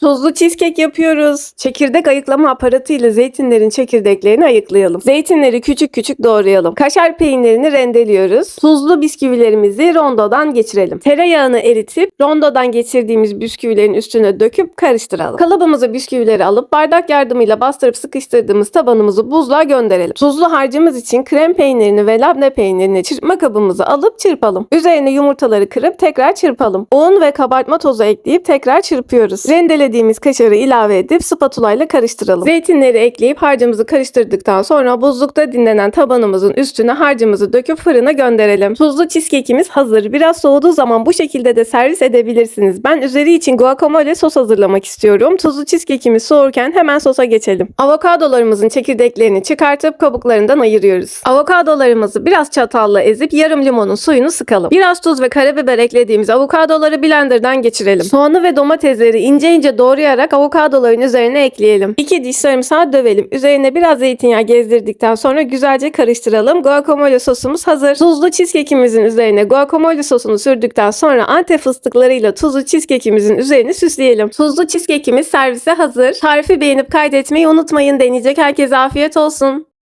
Tuzlu cheesecake yapıyoruz. Çekirdek ayıklama aparatıyla zeytinlerin çekirdeklerini ayıklayalım. Zeytinleri küçük küçük doğrayalım. Kaşar peynirini rendeliyoruz. Tuzlu bisküvilerimizi rondodan geçirelim. Tereyağını eritip rondodan geçirdiğimiz bisküvilerin üstüne döküp karıştıralım. Kalıbımıza bisküvileri alıp bardak yardımıyla bastırıp sıkıştırdığımız tabanımızı buzluğa gönderelim. Tuzlu harcımız için krem peynirini ve labne peynirini çırpma kabımıza alıp çırpalım. Üzerine yumurtaları kırıp tekrar çırpalım. Un ve kabartma tozu ekleyip tekrar çırpıyoruz. Rendelediğimiz kaşarı ilave edip spatula ile karıştıralım. Zeytinleri ekleyip harcımızı karıştırdıktan sonra buzlukta dinlenen tabanımızın üstüne harcımızı döküp fırına gönderelim. Tuzlu cheesecake'imiz hazır. Biraz soğuduğu zaman bu şekilde de servis edebilirsiniz. Ben üzeri için guacamole sos hazırlamak istiyorum. Tuzlu cheesecake'imiz soğurken hemen sosa geçelim. Avokadolarımızın çekirdeklerini çıkartıp kabuklarından ayırıyoruz. Avokadolarımızı biraz çatalla ezip yarım limonun suyunu sıkalım. Biraz tuz ve karabiber eklediğimiz avokadoları blenderdan geçirelim. Soğanı ve domatesleri ince ince doğrayarak avokadoların üzerine ekleyelim. 2 diş sarımsağı dövelim. Üzerine biraz zeytinyağı gezdirdikten sonra güzelce karıştıralım. Guacamole sosumuz hazır. Tuzlu cheesecake'imizin üzerine guacamole sosunu sürdükten sonra antep fıstıklarıyla tuzlu cheesecake'imizin üzerini süsleyelim. Tuzlu cheesecake'imiz servise hazır. Tarifi beğenip kaydetmeyi unutmayın. Deneyecek herkese afiyet olsun.